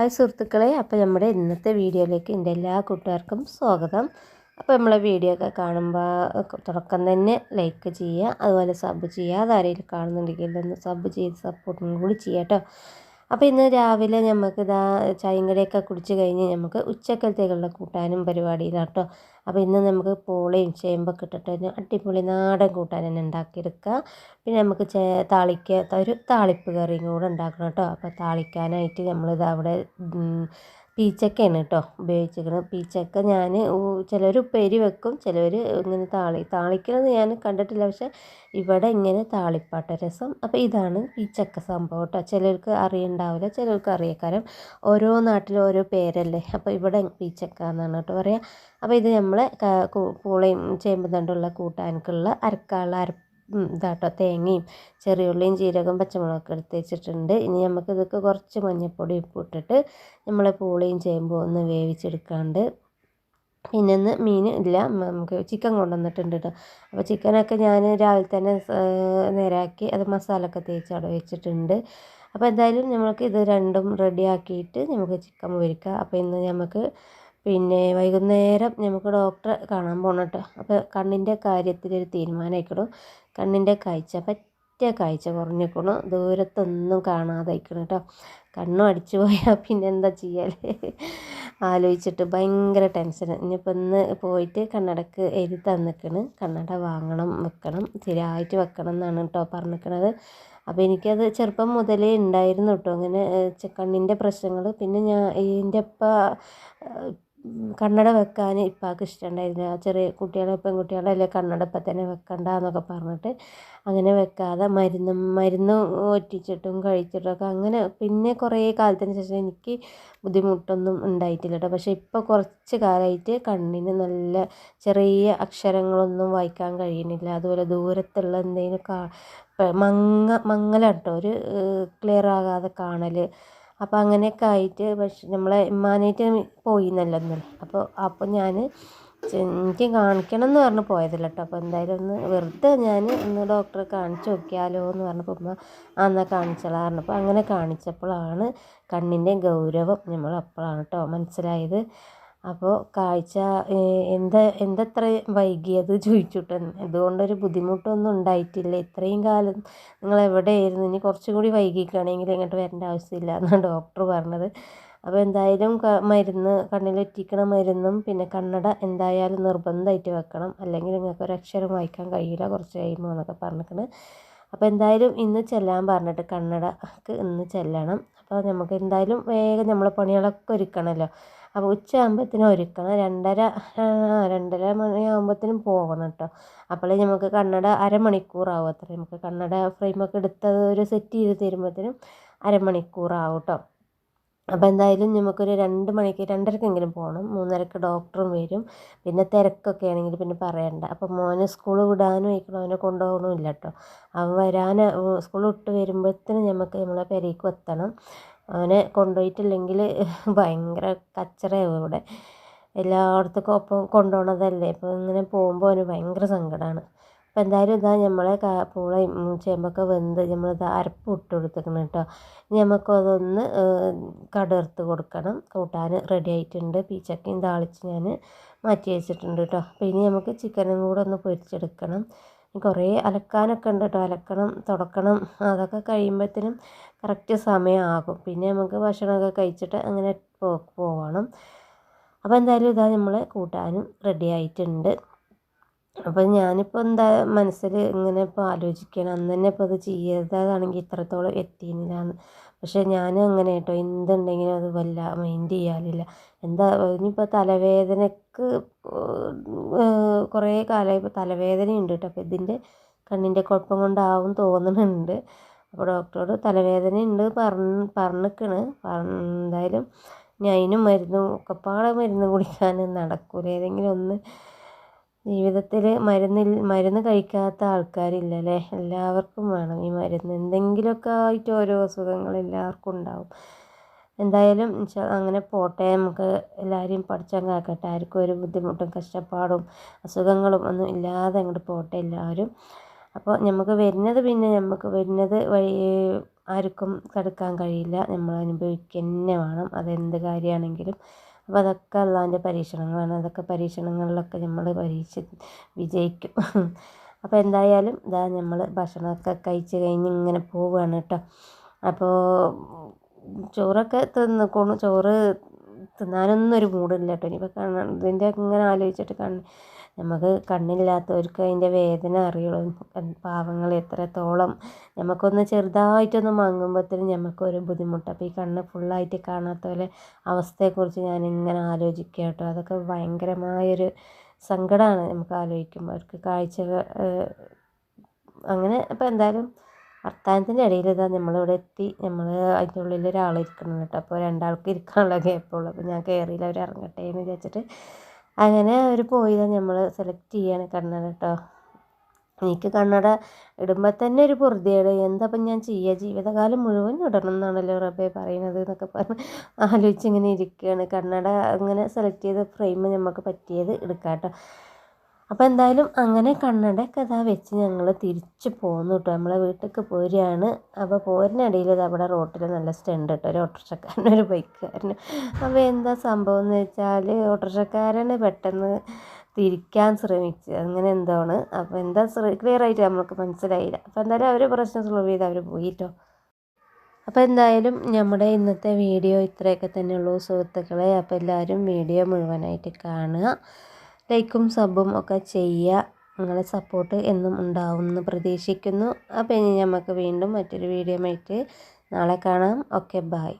Hi സുഹൃത്തുക്കളെ അപ്പോൾ നമ്മുടെ ഇന്നത്തെ വീഡിയോയിലേക്ക് എന്റെ എല്ലാ കൂട്ടുകാർക്കും സ്വാഗതം. അപ്പോൾ നമ്മളെ വീഡിയോ ഒക്കെ കാണുമ്പോൾ തുടക്കം തന്നെ ലൈക്ക് ചെയ്യുക അതുപോലെ സബ് ചെയ്യുക. അതാരെങ്കിലും കാണുന്നുണ്ടെങ്കിൽ ഒന്ന് സബ് ചെയ്ത് സപ്പോർട്ടും കൂടി ചെയ്യാം കേട്ടോ അപ്പോൾ ഇന്ന് രാവിലെ നമുക്ക് ഇതാ ചായയും കടിയൊക്കെ കുടിച്ച് കഴിഞ്ഞ് നമുക്ക് ഉച്ചക്കലത്തേക്കുള്ള കൂട്ടാനും പരിപാടിയിലാണ് കേട്ടോ അപ്പോൾ ഇന്ന് നമുക്ക് പോളയും ചേമ്പൊക്കെ ഇട്ടിട്ട് അടിപൊളി നാടൻ കൂട്ടാൻ തന്നെ ഉണ്ടാക്കിയെടുക്കുക പിന്നെ നമുക്ക് ചേ താളിക്ക ഒരു താളിപ്പ് കറിയും കൂടെ ഉണ്ടാക്കണം കേട്ടോ അപ്പോൾ താളിക്കാനായിട്ട് നമ്മളിത് അവിടെ പീച്ചക്കയാണ് കേട്ടോ ഉപയോഗിച്ചിരിക്കുന്നത്. പീച്ചക്ക ഞാൻ ചിലർ ഉപ്പേരി വെക്കും ചിലർ ഇങ്ങനെ താളി താളിക്കുന്നത് ഞാൻ കണ്ടിട്ടില്ല. പക്ഷെ ഇവിടെ ഇങ്ങനെ താളിപ്പാട്ട രസം. അപ്പോൾ ഇതാണ് പീച്ചക്ക സംഭവം കേട്ടോ. ചിലർക്ക് അറിയണ്ടാവില്ല ചിലർക്ക് അറിയക്കാരം ഓരോ നാട്ടിലും ഓരോ പേരല്ലേ? അപ്പോൾ ഇവിടെ പീച്ചക്ക എന്നാണ് കേട്ടോ പറയുക അപ്പോൾ ഇത് നമ്മൾ പൂളയും ചേമ്പ് തണ്ടുള്ള കൂട്ടാനൊക്കെയുള്ള അരക്കാനുള്ള അരപ്പ് ഇതാട്ടോ തേങ്ങയും ചെറിയുള്ളിയും ജീരകം പച്ചമുളകൊക്കെ എടുത്ത് വെച്ചിട്ടുണ്ട്. ഇനി നമുക്ക് ഇതൊക്കെ കുറച്ച് മഞ്ഞൾപ്പൊടി ഉപ്പ് ഇട്ടിട്ട് നമ്മൾ പൂളിയും ചേമ്പും ഒന്ന് വേവിച്ചെടുക്കാണ്ട്. പിന്നെ ഇന്ന് മീൻ ഇല്ല നമുക്ക് ചിക്കൻ കൊണ്ടുവന്നിട്ടുണ്ട് കേട്ടോ അപ്പോൾ ചിക്കനൊക്കെ ഞാൻ രാവിലെ തന്നെ നേരാക്കി അത് മസാലയൊക്കെ തേച്ച് അവിടെ വെച്ചിട്ടുണ്ട്. അപ്പോൾ എന്തായാലും നമുക്ക് ഇത് രണ്ടും റെഡിയാക്കിയിട്ട് നമുക്ക് ചിക്കൻ പൊരിക്കാം അപ്പോൾ ഇന്ന് നമുക്ക് പിന്നെ വൈകുന്നേരം നമുക്ക് ഡോക്ടറെ കാണാൻ പോകണം കേട്ടോ അപ്പോൾ കണ്ണിന്റെ കാര്യത്തിൽ ഒരു തീരുമാനമായിക്കണു കണ്ണിന്റെ കാഴ്ച പറ്റ കാഴ്ച കുറഞ്ഞിരിക്കണം ദൂരത്തൊന്നും കാണാതെ അയക്കണം കേട്ടോ കണ്ണും അടിച്ചു പോയാൽ പിന്നെ എന്താ ചെയ്യാൽ ആലോചിച്ചിട്ട് ഭയങ്കര ടെൻഷൻ ഇനിയിപ്പോൾ ഇന്ന് പോയിട്ട് കണ്ണടക്ക് എഴുതി തന്നിക്കണ് കണ്ണട വാങ്ങണം വെക്കണം. സ്ഥിരമായിട്ട് വെക്കണം എന്നാണ് കേട്ടോ പറഞ്ഞിരിക്കണത് അപ്പോൾ എനിക്കത് ചെറുപ്പം മുതലേ ഉണ്ടായിരുന്നു കേട്ടോ അങ്ങനെ കണ്ണിന്റെ പ്രശ്നങ്ങൾ പിന്നെ ഞാൻ എന്റെ അപ്പ കണ്ണട വെക്കാൻ ഇപ്പാക്ക് ഇഷ്ടമുണ്ടായിരുന്നില്ല ചെറിയ കുട്ടികളെ പെൺകുട്ടികളല്ലേ കണ്ണട ഇപ്പം തന്നെ വെക്കണ്ട എന്നൊക്കെ പറഞ്ഞിട്ട് അങ്ങനെ വെക്കാതെ മരുന്ന് മരുന്ന് ഒറ്റിച്ചിട്ടും കഴിച്ചിട്ടൊക്കെ അങ്ങനെ പിന്നെ കുറേ കാലത്തിന് ശേഷം എനിക്ക് ബുദ്ധിമുട്ടൊന്നും ഉണ്ടായിട്ടില്ല കേട്ടോ. പക്ഷേ ഇപ്പോൾ കുറച്ച് കാലമായിട്ട് കണ്ണിന് നല്ല ചെറിയ അക്ഷരങ്ങളൊന്നും വായിക്കാൻ കഴിയുന്നില്ല. അതുപോലെ ദൂരത്തുള്ള എന്തെങ്കിലും കാ മങ്ങ മങ്ങലാണ് കേട്ടോ. ഒരു ക്ലിയർ ആകാതെ കാണൽ അപ്പോൾ അങ്ങനെയൊക്കെ ആയിട്ട് പക്ഷേ നമ്മളെ ഉമ്മാനായിട്ട് പോയിന്നല്ലോ ഇന്നലെ. അപ്പോൾ അപ്പോൾ ഞാൻ എനിക്ക് കാണിക്കണം എന്ന് പറഞ്ഞ് പോയതല്ല കേട്ടോ അപ്പോൾ എന്തായാലും ഒന്ന് വെറുതെ ഞാൻ ഒന്ന് ഡോക്ടറെ കാണിച്ച് നോക്കിയാലോ എന്ന് പറഞ്ഞപ്പോൾ ഉമ്മ എന്നാൽ കാണിച്ചോളാം പറഞ്ഞപ്പോൾ അങ്ങനെ കാണിച്ചപ്പോഴാണ് കണ്ണിന്റെ ഗൗരവം നമ്മൾ അപ്പോഴാണ് കേട്ടോ മനസ്സിലായത്. അപ്പോൾ കാഴ്ച എന്താ എന്തത്ര വൈകിയത് ചോദിച്ചിട്ട്. അതുകൊണ്ടൊരു ബുദ്ധിമുട്ടൊന്നും ഉണ്ടായിട്ടില്ല. ഇത്രയും കാലം നിങ്ങൾ എവിടെയായിരുന്നു ഇനി കുറച്ചും കൂടി വൈകിക്കുകയാണെങ്കിൽ ഇങ്ങോട്ട് വരേണ്ട ആവശ്യമില്ല എന്നാണ് ഡോക്ടർ പറഞ്ഞത്. അപ്പോൾ എന്തായാലും മരുന്ന് കണ്ണിലെറ്റിക്കണ മരുന്നും പിന്നെ കണ്ണട എന്തായാലും നിർബന്ധമായിട്ട് വെക്കണം. അല്ലെങ്കിൽ നിങ്ങൾക്ക് ഒരു അക്ഷരം വായിക്കാൻ കഴിയില്ല കുറച്ച് കഴിയുമ്പോൾ എന്നൊക്കെ പറഞ്ഞിരിക്കണ് അപ്പോൾ എന്തായാലും ഇന്ന് ചെല്ലാൻ പറഞ്ഞിട്ട് കണ്ണടക്ക് ഇന്ന് ചെല്ലണം. അപ്പോൾ നമുക്ക് എന്തായാലും വേഗം നമ്മളെ പണികളൊക്കെ ഒരുക്കണമല്ലോ അപ്പോൾ ഉച്ചയാകുമ്പോഴത്തേനും ഒരുക്കണം. രണ്ടര രണ്ടര മണിയാകുമ്പോഴത്തേനും പോകണം കേട്ടോ അപ്പോഴേ നമുക്ക് കണ്ണട അരമണിക്കൂറാവും അത്രയും നമുക്ക് കണ്ണട ഫ്രെയിമൊക്കെ എടുത്തത് ഒരു സെറ്റ് ചെയ്ത് തരുമ്പോഴത്തേനും അരമണിക്കൂറാവും കേട്ടോ അപ്പോൾ എന്തായാലും നമുക്കൊരു രണ്ട് മണിക്ക് രണ്ടരക്കെങ്കിലും പോകണം മൂന്നരക്ക് ഡോക്ടറും വരും. പിന്നെ തിരക്കൊക്കെ ആണെങ്കിൽ പിന്നെ പറയണ്ട. അപ്പോൾ മോനെ സ്കൂൾ വിടാനും ആയിക്കണം അവനെ കൊണ്ടുപോകണമില്ല കേട്ടോ അവൻ വരാൻ സ്കൂൾ വിട്ട് വരുമ്പോഴത്തേനും നമുക്ക് നമ്മളെ പെരേക്ക് എത്തണം. അവനെ കൊണ്ടുപോയിട്ടില്ലെങ്കിൽ ഭയങ്കര കച്ചറയാവും ഇവിടെ എല്ലായിടത്തേക്കും ഒപ്പം കൊണ്ടുപോകണതല്ലേ അപ്പോൾ ഇങ്ങനെ പോകുമ്പോൾ അവന് ഭയങ്കര സങ്കടമാണ് അപ്പോൾ എന്തായാലും ഇതാ നമ്മളെ പൂളയും ചേമ്പൊക്കെ വെന്ത് നമ്മളിത് അരപ്പ് ഇട്ട് കൊടുത്തേക്കണം കേട്ടോ ഇനി നമുക്കതൊന്ന് കടർത്ത് കൊടുക്കണം. കൂട്ടാൻ റെഡി ആയിട്ടുണ്ട്. പീച്ചക്കയും താളിച്ച് ഞാൻ മാറ്റി വെച്ചിട്ടുണ്ട് കേട്ടോ അപ്പോൾ ഇനി നമുക്ക് ചിക്കനും കൂടെ ഒന്ന് പൊരിച്ചെടുക്കണം. കുറേ അലക്കാനൊക്കെ ഉണ്ട് കേട്ടോ അലക്കണം തുടക്കണം അതൊക്കെ കഴിയുമ്പോഴത്തേനും കറക്റ്റ് സമയമാകും. പിന്നെ നമുക്ക് ഭക്ഷണമൊക്കെ കഴിച്ചിട്ട് അങ്ങനെ പോവണം. അപ്പോൾ എന്തായാലും ഇതാ നമ്മൾ കൂട്ടാനും റെഡി ആയിട്ടുണ്ട്. അപ്പോൾ ഞാനിപ്പോൾ എന്താ മനസ്സിൽ ഇങ്ങനെ ഇപ്പോൾ ആലോചിക്കണം അന്ന് തന്നെ ഇപ്പോൾ അത് ചെയ്തതാണെങ്കിൽ ഇത്രത്തോളം എത്തിയില്ലാന്ന് പക്ഷേ ഞാൻ അങ്ങനെ കേട്ടോ. എന്തുണ്ടെങ്കിലും അത് വല്ല മൈൻഡ് ചെയ്യാറില്ല എന്താ ഇനിയിപ്പോൾ തലവേദനക്ക് കുറേ കാലമായി ഇപ്പോൾ തലവേദനയുണ്ട് കേട്ടോ. അപ്പോൾ ഇതിന്റെ കണ്ണിന്റെ കുഴപ്പം കൊണ്ടാവും തോന്നുന്നുണ്ട് അപ്പോൾ ഡോക്ടറോട് തലവേദന ഉണ്ട് പറഞ്ഞ് പറഞ്ഞിക്കണ്. എന്തായാലും ഞാൻ അതിനും മരുന്നും ഒക്കെപ്പാടെ മരുന്ന് കുടിക്കാൻ നടക്കൂല. ഏതെങ്കിലും ഒന്ന് ജീവിതത്തിൽ മരുന്നിൽ മരുന്ന് കഴിക്കാത്ത ആൾക്കാരില്ല അല്ലേ എല്ലാവർക്കും വേണം ഈ മരുന്ന്. എന്തെങ്കിലുമൊക്കെ ആയിട്ട് ഓരോ അസുഖങ്ങൾ എല്ലാവർക്കും ഉണ്ടാവും. എന്തായാലും അങ്ങനെ പോട്ടെ. നമുക്ക് എല്ലാവരെയും പഠിച്ചാൽ കാക്കട്ടെ. ആർക്കും ഒരു ബുദ്ധിമുട്ടും കഷ്ടപ്പാടും അസുഖങ്ങളും ഒന്നും ഇല്ലാതെ അങ്ങോട്ട് പോട്ടെ എല്ലാവരും. അപ്പോൾ നമുക്ക് വരുന്നത് പിന്നെ നമുക്ക് വരുന്നത് വഴി ആർക്കും തടുക്കാൻ കഴിയില്ല. നമ്മൾ അനുഭവിക്കുക തന്നെ വേണം. അതെന്ത് കാര്യമാണെങ്കിലും അപ്പോൾ അതൊക്കെ അള്ളാന്റെ പരീക്ഷണങ്ങളാണ്. അതൊക്കെ പരീക്ഷണങ്ങളിലൊക്കെ നമ്മൾ പരീക്ഷ വിജയിക്കും. അപ്പോൾ എന്തായാലും ഇതാ നമ്മൾ ഭക്ഷണമൊക്കെ കഴിച്ച് കഴിഞ്ഞ് ഇങ്ങനെ പോവുകയാണ് കേട്ടോ അപ്പോൾ ചോറൊക്കെ തിന്നിക്കോണു ചോറ് തിന്നാനൊന്നും ഒരു മൂടില്ല കേട്ടോ ഇനിയിപ്പോൾ കാണാൻ ഇതിന്റെ ഇങ്ങനെ ആലോചിച്ചിട്ട് കണ്ണ് നമുക്ക് കണ്ണില്ലാത്തവർക്ക് അതിന്റെ വേദന അറിയുള്ളൂ. പാവങ്ങൾ എത്രത്തോളം നമുക്കൊന്ന് ചെറുതായിട്ടൊന്ന് മങ്ങുമ്പോഴത്തേനും നമുക്കൊരു ബുദ്ധിമുട്ട് അപ്പോൾ ഈ കണ്ണ് ഫുള്ളായിട്ട് കാണാത്ത പോലെ അവസ്ഥയെക്കുറിച്ച് ഞാൻ ഇങ്ങനെ ആലോചിക്കുക കേട്ടോ. അതൊക്കെ ഭയങ്കരമായൊരു സങ്കടമാണ് നമുക്ക് ആലോചിക്കുമ്പോൾ. അവർക്ക് കാഴ്ച അങ്ങനെ അപ്പോൾ എന്തായാലും വർത്തമാനത്തിന്റെ ഇടയിൽ ഇതാ നമ്മളിവിടെ എത്തി. നമ്മൾ അതിന്റെ ഉള്ളിൽ ഒരാൾ ഇരിക്കണം കേട്ടോ. അപ്പോൾ രണ്ടാൾക്ക് ഇരിക്കാനുള്ള ഗ്യാപ്പുള്ളൂ അപ്പോൾ ഞാൻ കയറിയില്ല അവർ ഇറങ്ങട്ടെ എന്ന് വിചാരിച്ചിട്ട് അങ്ങനെ അവർ പോയതാ നമ്മൾ സെലക്ട് ചെയ്യാണ് കണ്ണട കേട്ടോ എനിക്ക് കണ്ണട ഇടുമ്പോൾ തന്നെ ഒരു പൊറുതിയാണ് എന്തപ്പം ഞാൻ ചെയ്യുക ജീവിതകാലം മുഴുവൻ ഇടണം എന്നാണല്ലോ റബ്ബെ പറയുന്നത് എന്നൊക്കെ പറഞ്ഞ് ആലോചിച്ച് ഇങ്ങനെ ഇരിക്കുകയാണ് കണ്ണട അങ്ങനെ സെലക്ട് ചെയ്ത ഫ്രെയിം നമുക്ക് പറ്റിയത് എടുക്കാം കേട്ടോ അപ്പോൾ എന്തായാലും അങ്ങനെ കണ്ണട കഥ വെച്ച് ഞങ്ങൾ തിരിച്ച് പോന്നു കേട്ടോ നമ്മളെ വീട്ടിലേക്ക് പോരുകയാണ് അപ്പോൾ പോരുന്നിടയിൽ അവിടെ റോട്ടിൽ നല്ല സ്റ്റണ്ട് കേട്ടോ ഒരു ഓട്ടോറിക്ഷക്കാരൻ ഒരു ബൈക്കുകാരൻ അപ്പോൾ എന്താ സംഭവം എന്ന് വെച്ചാൽ ഓട്ടോറിക്ഷക്കാരന് പെട്ടെന്ന് തിരിക്കാൻ ശ്രമിച്ചു അങ്ങനെ എന്താണ്? അപ്പോൾ എന്താ ക്ലിയർ ആയിട്ട് നമുക്ക് മനസ്സിലായില്ല. അപ്പോൾ എന്തായാലും അവർ പ്രശ്നം സോൾവ് ചെയ്ത് അവർ പോയിട്ടോ അപ്പോൾ എന്തായാലും നമ്മുടെ ഇന്നത്തെ വീഡിയോ ഇത്രയൊക്കെ തന്നെയുള്ളൂ സുഹൃത്തുക്കളെ. അപ്പോൾ എല്ലാവരും വീഡിയോ മുഴുവനായിട്ട് കാണുക. ലൈക്കും സബും ഒക്കെ ചെയ്യുക. നിങ്ങളെ സപ്പോർട്ട് എന്നും ഉണ്ടാവുമെന്ന് പ്രതീക്ഷിക്കുന്നു. അപ്പോൾ ഇനി നമുക്ക് വീണ്ടും മറ്റൊരു വീഡിയോ ആയിട്ട് നാളെ കാണാം. Okay bye